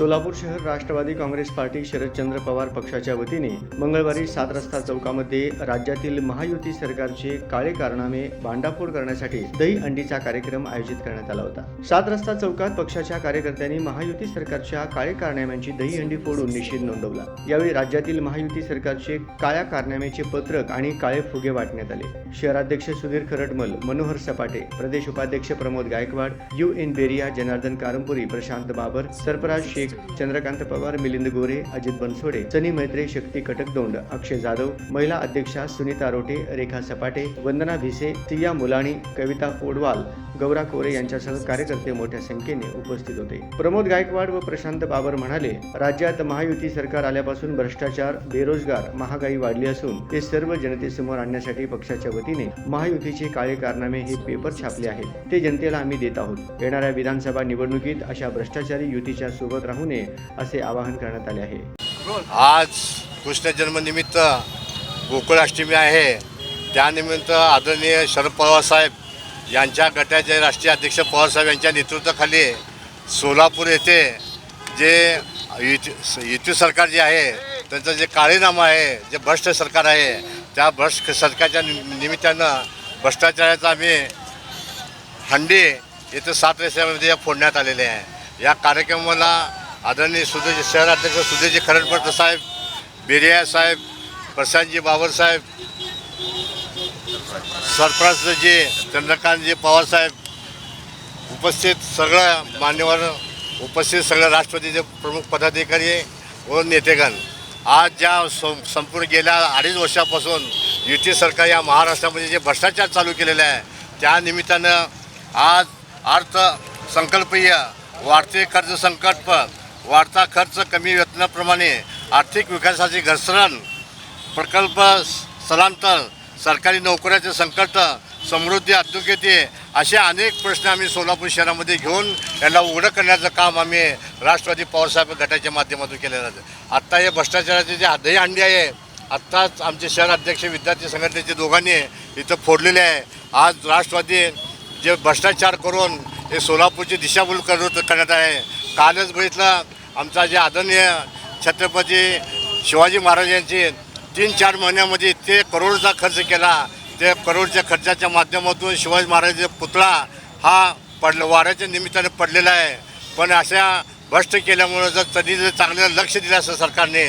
सोलापूर शहर Rashtrawadi Congress Party Sharadchandra Pawar पक्षाच्या वतीने मंगळवारी सात रस्ता चौकामध्ये राज्यातील महायुती सरकारचे काळे कारनामे भांडाफोड करण्यासाठी दही अंडीचा कार्यक्रम आयोजित करण्यात आला होता. सात रस्ता चौकात पक्षाच्या कार्यकर्त्यांनी महायुती सरकारच्या काळे कारनाम्यांची दही अंडी फोडून निषेध नोंदवला. यावेळी राज्यातील महायुती सरकारचे काळ्या कारनाम्याचे पत्रक आणि काळे फुगे वाटण्यात आले. शहराध्यक्ष सुधीर खरटमल मनोहर सपाटे प्रदेश उपाध्यक्ष प्रमोद गायकवाड यू एन बेरिया जनार्दन कारंपुरी प्रशांत बाबर सरफराज शेख चंद्रकांत पवार मिलिंद गोरे अजित बनसोडे सनी मैत्रे शक्ती कटकदोंड अक्षय जाधव महिला अध्यक्षा सुनीता रोटे रेखा सपाटे वंदना भिसे सिया मुलाणी कविता ओडवाल गौरा कोरे यांच्यासह कार्यकर्ते मोठ्या संख्येने उपस्थित होते. प्रमोद गायकवाड व प्रशांत बाबर म्हणाले राज्यात महायुती सरकार आल्यापासून भ्रष्टाचार बेरोजगार महागाई वाढली असून ते सर्व जनतेसमोर आणण्यासाठी पक्षाच्या वतीने महायुतीचे काळे कारनामे हे पेपर छापले आहेत. ते जनतेला आम्ही देत आहोत. येणाऱ्या विधानसभा निवडणुकीत अशा भ्रष्टाचारी युतीच्या सोबत राहू नये असे आवाहन करण्यात आले आहे. आज कृष्ण जन्मनिमित्त गोकुळाष्टमी आहे. त्यानिमित्त आदरणीय शरद पवार साहेब यांच्या गटाचे राष्ट्रीय अध्यक्ष पवार साहेब यांच्या नेतृत्वाखाली सोलापूर येथे जे युती सरकार जे आहे त्यांचं जे काळेनामा आहे जे भ्रष्ट सरकार आहे त्या भ्रष्ट सरकारच्या नि- निमित्तानं भ्रष्टाचाराचा आम्ही हंडी येथे सात रस्त्यामध्ये फोडण्यात आलेले आहे. या कार्यक्रमाला आदरणीय सुधीर शहराध्यक्ष सुधीरजी खरडपट साहेब बेरिया साहेब प्रशांतजी बाबरसाहेब साहेब चंद्रकांतजी पवार साहेब उपस्थित सगळं मान्यवर उपस्थित सगळं राष्ट्रपतीचे प्रमुख पदाधिकारी व नेतेगण. आज ज्या सं- संपूर्ण गेल्या अडीच वर्षापासून युती सरकार या महाराष्ट्रामध्ये जे भ्रष्टाचार चालू केलेला आहे त्या निमित्तानं आज अर्थसंकल्पीय वाढते कर्ज संकट वाढता खर्च कमी वेतनाप्रमाणे आर्थिक विकासाची घसरण प्रकल्प स्थलांतर सरकारी नोकऱ्याचे संकट समृद्धी अधोगती असे अनेक प्रश्न आम्ही सोलापूर शहरामध्ये घेऊन याला उघडं करण्याचं काम आम्ही राष्ट्रवादी पवारसाहेब गटाच्या माध्यमातून केलेलं जातं आत्ता हे भ्रष्टाचाराचे जे दही अंडी आहे आत्ताच आमचे शहर अध्यक्ष विद्यार्थी संघटनेचे दोघांनी इथं फोडलेले आहे. आज राष्ट्रवादी जे भ्रष्टाचार करून हे सोलापूरची दिशाभूल करत करण्यात आहे. कालच बघितलं आमचा जे आदरणीय छत्रपती शिवाजी महाराज यांची तीन चार महिन्यामध्ये ते करोडचा खर्च केला. ते करोडच्या खर्चाच्या माध्यमातून शिवाजी महाराजांचा पुतळा हा पडला वाऱ्याच्या निमित्ताने पडलेला आहे. पण अशा भ्रष्ट केल्यामुळं जर तरी जर चांगलं लक्ष दिलं असतं सरकारने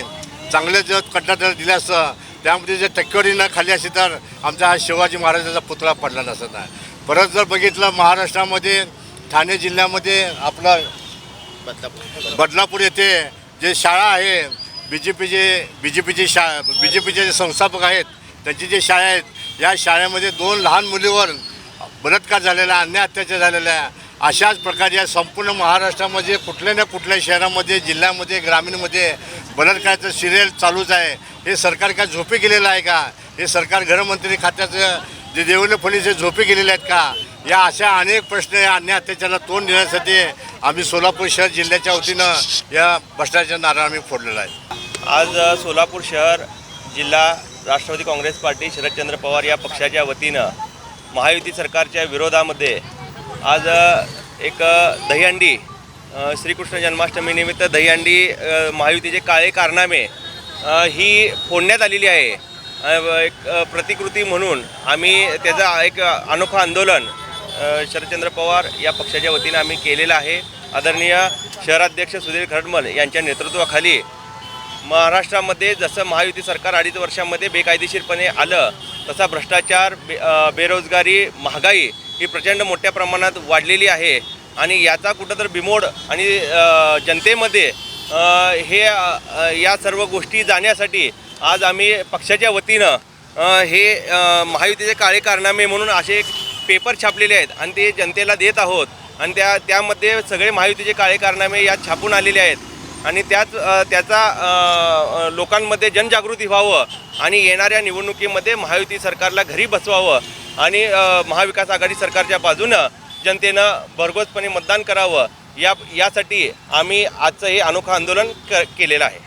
चांगलं जर कंटाटर दिलं असतं त्यामध्ये जर टक्केवारी न खाली असती तर आमचा हा शिवाजी महाराजांचा पुतळा पडला नसत. परत जर बघितलं महाराष्ट्रामध्ये ठाणे जिल्ह्यामध्ये आपलं बदलापूर येथे जे शाळा आहे बी जे पीचे बी जे पीचे शा बी जे पीचे जे संस्थापक आहेत त्यांची जे शाळा आहेत या शाळेमध्ये दोन लहान मुलीवर बलात्कार झालेला आहे, अन्याय अत्याचार झालेला आहे. अशाच प्रकारे या संपूर्ण महाराष्ट्रामध्ये कुठल्या ना कुठल्या शहरामध्ये जिल्ह्यामध्ये ग्रामीणमध्ये बलात्काराचं सिरियल चालूच आहे. हे सरकार काय झोपे गेलेलं आहे का? हे सरकार गृहमंत्री खात्याचं जे देवेंद्र फडणवीस हे झोपे गेलेले आहेत का? या अशा अनेक प्रश्न या अन्याय अत्याचाराला तोंड देण्यासाठी आम्ही सोलापूर शहर जिल्ह्याच्या वतीनं या भ्रष्टाचार नारा आम्ही फोडलेला आहे. आज सोलापूर शहर जिल्हा राष्ट्रवादी काँग्रेस पार्टी शरदचंद्र पवार या पक्षाच्या वतीनं महायुती सरकारच्या विरोधामध्ये आज एक दहीहंडी श्रीकृष्ण जन्माष्टमीनिमित्त दहीहंडी महायुतीचे काळे कारनामे ही फोडण्यात आलेली आहे. एक प्रतिकृती म्हणून आम्ही त्याचं एक अनोखं आंदोलन शरदचंद्र पवार या पक्षाच्या वतीनं आम्ही केलेलं आहे. आदरणीय शहराध्यक्ष सुधीर खरडमल यांच्या नेतृत्वाखाली महाराष्ट्रामध्ये जसं महायुती सरकार अडीच वर्षामध्ये बेकायदेशीरपणे आलं तसा भ्रष्टाचार बे बेरोजगारी महागाई ही प्रचंड मोठ्या प्रमाणात वाढलेली आहे. आणि याचा कुठंतर बिमोड आणि जनतेमध्ये हे या सर्व गोष्टी जाण्यासाठी आज आम्ही पक्षाच्या वतीनं हे महायुतीचे काळे कारनामे म्हणून असे पेपर छापलेले आहेत आणि ते जनतेला देत आहोत. आणि त्या त्यामध्ये सगळे महायुतीचे काळे कारनामे यात छापून आलेले आहेत. आणि त्याच त्याचा लोकांमध्ये जनजागृती व्हावं आणि येणाऱ्या निवडणुकीमध्ये महायुती सरकारला घरी बसवावं आणि महाविकास आघाडी सरकारच्या बाजूनं जनतेनं भरघोसपणे मतदान करावं. या यासाठी आम्ही आजचं हे अनोखं आंदोलन क केलेलं आहे.